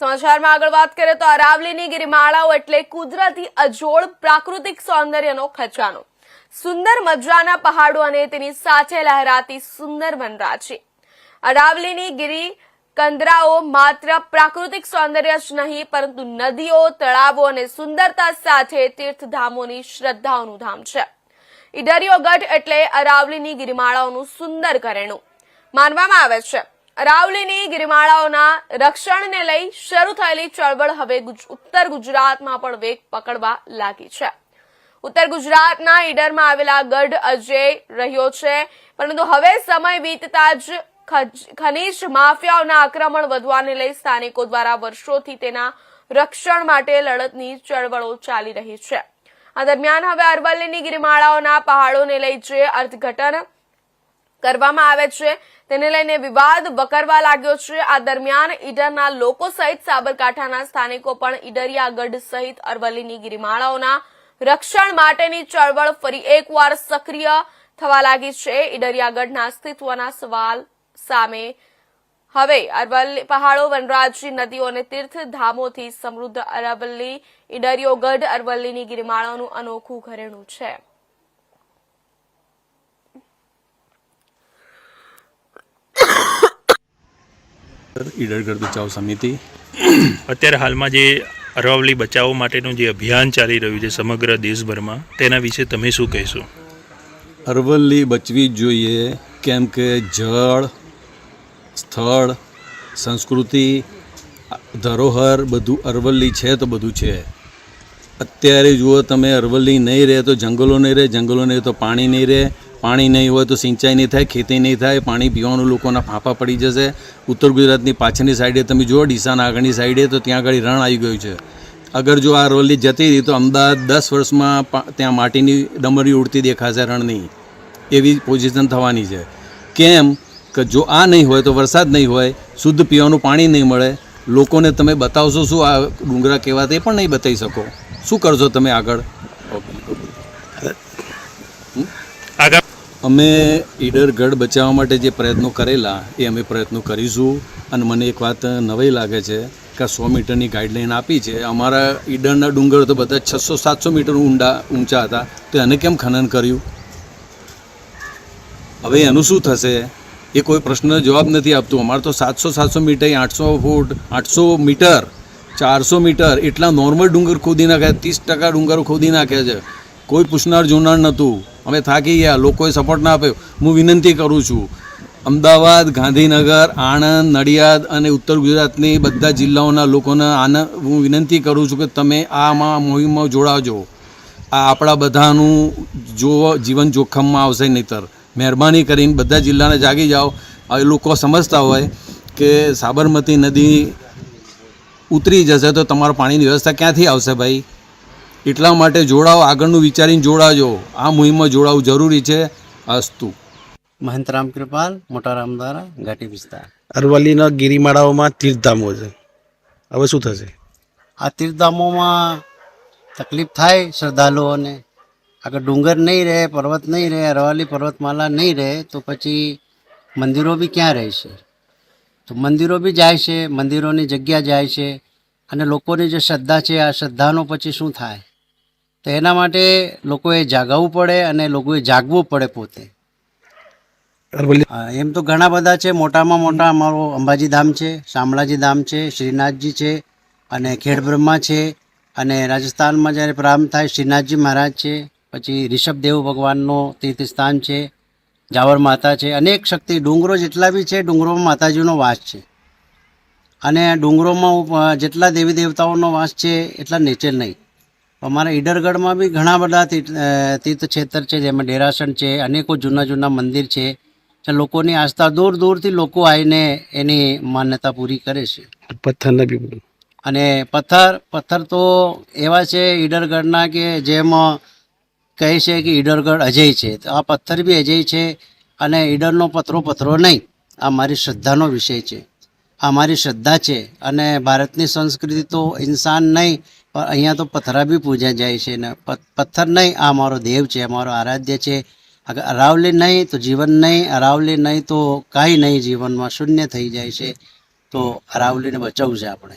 સમાચારમાં આગળ વાત કરીએ તો અરાવલીની ગિરિમાળાઓ એટલે કુદરતી અજોડ પ્રાકૃતિક સૌંદર્યનો ખજાનો. સુંદર મજાના પહાડો અને તેની સાથે લહેરાતી સુંદર વનરાજી. અરાવલીની ગિરી કંદરાઓ માત્ર પ્રાકૃતિક સૌંદર્ય જ નહીં, પરંતુ નદીઓ, તળાવો અને સુંદરતા સાથે તીર્થધામોની શ્રદ્ધાઓનું ધામ છે. ઈડરિયો ગઢ એટલે અરાવલીની ગિરિમાળાઓનું સુંદર ઘરેણું. માનવામાં આવે છે અરાવલીની ગિરિમાળાઓના રક્ષણને લઈ શરૂ થયેલી ચળવળ હવે ઉત્તર ગુજરાતમાં પણ વેગ પકડવા લાગી છે. ઉત્તર ગુજરાતના ઈડરમાં આવેલા ગઢ અજય રહ્યો છે, પરંતુ હવે સમય વીતતા જ ખનીજ માફિયાઓના આક્રમણ વધવાને લઈ સ્થાનિકો દ્વારા વર્ષોથી તેના રક્ષણ માટે લડતની ચળવળો ચાલી રહી છે. આ દરમિયાન હવે અરવલ્લીની ગિરિમાળાઓના પહાડોને લઈ જે અર્થઘટન કરવામાં આવે છે. તેને લઈને વિવાદ વકરવા લાગ્યો છે. આ દરમિયાન ઈડરના લોકો સહિત સાબરકાંઠાના સ્થાનિકો પણ ઈડરિયાગઢ સહિત અરવલ્લીની ગિરિમાળાઓના રક્ષણ માટેની ચળવળ ફરી એકવાર સક્રિય થવા લાગી છે. ઈડરિયાગઢના અસ્તિત્વના સવાલ સામે હવે અરવલ્લી પહાડો વનરાજી નદીઓ અને તીર્થધામોથી સમૃદ્ધ અરવલ્લી ઈડરિયો ગઢ અરવલ્લીની ગિરિમાળાઓનું અનોખું ઘરેણું છે. ઈડરગઢ બચાવ સમિતિ. અત્યારે હાલમાં જે અરવલ્લી બચાવો માટેનું જે અભિયાન ચાલી રહ્યું છે સમગ્ર દેશભરમાં તેના વિશે તમે શું કહેશો? અરવલ્લી બચવી જ જોઈએ કેમ કે જળ સ્થળ સંસ્કૃતિ ધરોહર બધું અરવલ્લી છે તો બધું છે. અત્યારે જુઓ તમે અરવલ્લી નહીં રહે તો જંગલો નહીં રહે જંગલો નહીં તો પાણી નહીં રહે. પાણી નહીં હોય તો સિંચાઈ નહીં થાય, ખેતી નહીં થાય, પાણી પીવાનું લોકોના ફાંફા પડી જશે. ઉત્તર ગુજરાતની પાછળની સાઈડે તમે જુઓ, ડીસાના આગળની સાઈડે તો ત્યાં આગળ રણ આવી ગયું છે. અગર જો આ રોલી જતી રહી તો અમદાવાદ દસ વર્ષમાં ત્યાં માટીની ડમરી ઉડતી દેખાશે રણની. એવી પોઝિશન થવાની છે. કેમ કે જો આ નહીં હોય તો વરસાદ નહીં હોય, શુદ્ધ પીવાનું પાણી નહીં મળે, લોકોને તમે બતાવશો શું આ ડુંગરા કહેવાતા તે પણ નહીં બતાવી શકો. શું કરશો તમે આગળ આગળ અમે ઈડર ગઢ બચાવવા માટે જે પ્રયત્નો કરેલા, એ અમે પ્રયત્નો કરીશું. અને મને એક વાત નવાઈ લાગે છે કે સો મીટરની ગાઈડલાઈન આપી છે. અમારા ઈડરના ડુંગર તો બધા છસો, સાતસો મીટર ઊંડા, ઊંચા હતા. તો એને કેમ ખનન કર્યું? હવે એનું શું થશે? એ કોઈ પ્રશ્નનો જવાબ નથી આપતું. અમારે તો સાતસો સાતસો મીટર, આઠસો ફૂટ, આઠસો મીટર, ચારસો મીટર એટલા નોર્મલ ડુંગર ખોદી નાખ્યા, ત્રીસ ટકા ડુંગરો ખોદી નાખ્યા છે. કોઈ પૂછનાર જોનાર નહોતું. અમે થાકી ગયા. લોકોએ સપોર્ટ ના આપ્યો. હું વિનંતી કરું છું, અમદાવાદ, ગાંધીનગર, આણંદ, નડિયાદ અને ઉત્તર ગુજરાતની બધા જિલ્લાઓના લોકોને આનંદ હું વિનંતી કરું છું કે તમે આમાં મોહિમમાં જોડાજો આ આપણા બધાનું જો જીવન જોખમમાં આવશે નહીતર. મહેરબાની કરીને બધા જિલ્લાને જાગી જાઓ. એ લોકો સમજતા હોય કે સાબરમતી નદી ઉતરી જશે તો તમારા પાણીની વ્યવસ્થા ક્યાંથી આવશે ભાઈ? એટલા માટે જોડાઓ આગળનું વિચારીને જોડાજો. આ મુહિમમાં જોડાવું જરૂરી છે. અસ્તુ. મહંત રામ કૃપાલ મોટા રામદારા ઘાટી વિસ્તાર. અરવલ્લીના ગિરિમાળાઓમાં તીર્થધામો છે. હવે શું થશે? આ તીર્થધામોમાં તકલીફ થાય શ્રદ્ધાળુઓને. આગળ ડુંગર નહીં રહે પર્વત નહીં રહે અરવલ્લી પર્વતમાલા નહીં રહે તો પછી મંદિરો બી ક્યાં રહેશે? તો મંદિરો બી જાય છે મંદિરોની જગ્યા જાય છે. અને લોકોની જે શ્રદ્ધા છે આ શ્રદ્ધાનો પછી શું થાય? તો એના માટે લોકોએ જાગવું પડે અને લોકોએ જાગવું પડે પોતે. એમ તો ઘણા બધા છે. મોટામાં મોટા અમારો અંબાજી ધામ છે શામળાજી ધામ છે શ્રીનાથજી છે અને ખેડબ્રહ્મા છે અને રાજસ્થાનમાં જ્યારે પ્રારંભ થાય શ્રીનાથજી મહારાજ છે પછી ઋષભદેવ ભગવાનનો તીર્થસ્થાન છે જાવર માતા છે અનેક શક્તિ. ડુંગરો જેટલા બી છે ડુંગરોમાં માતાજીનો વાસ છે. અને ડુંગરોમાં જેટલા દેવી દેવતાઓનો વાસ છે એટલા નેચર નહીં. અમારા ઈડરગઢમાં બી ઘણા બધા તીર્થક્ષેત્ર છે જેમાં ડેરાસણ છે અનેકો જૂના જૂના મંદિર છે લોકોની આસ્થા દૂર દૂરથી લોકો આવીને એની માન્યતા પૂરી કરે છે. પથ્થરના બી અને પથ્થર પથ્થર તો એવા છે ઈડરગઢના કે જેમ કહે છે કે ઈડરગઢ અજય છે. તો આ પથ્થર બી અજય છે અને ઈડરનો પથરો પથરો નહીં. આ મારી શ્રદ્ધાનો વિષય છે. આ મારી શ્રદ્ધા છે અને ભારતની સંસ્કૃતિ તો ઇન્સાન નહીં, પણ અહીંયા તો પથરા બી પૂજા જાય છે ને. પથ્થર નહીં, આ મારો દેવ છે, અમારો આરાધ્ય છે. અગર અરાવલી નહીં તો જીવન નહીં, અરાવલી નહીં તો કાંઈ નહીં જીવનમાં શૂન્ય થઈ જાય છે. તો અરાવલીને બચાવવું છે આપણે.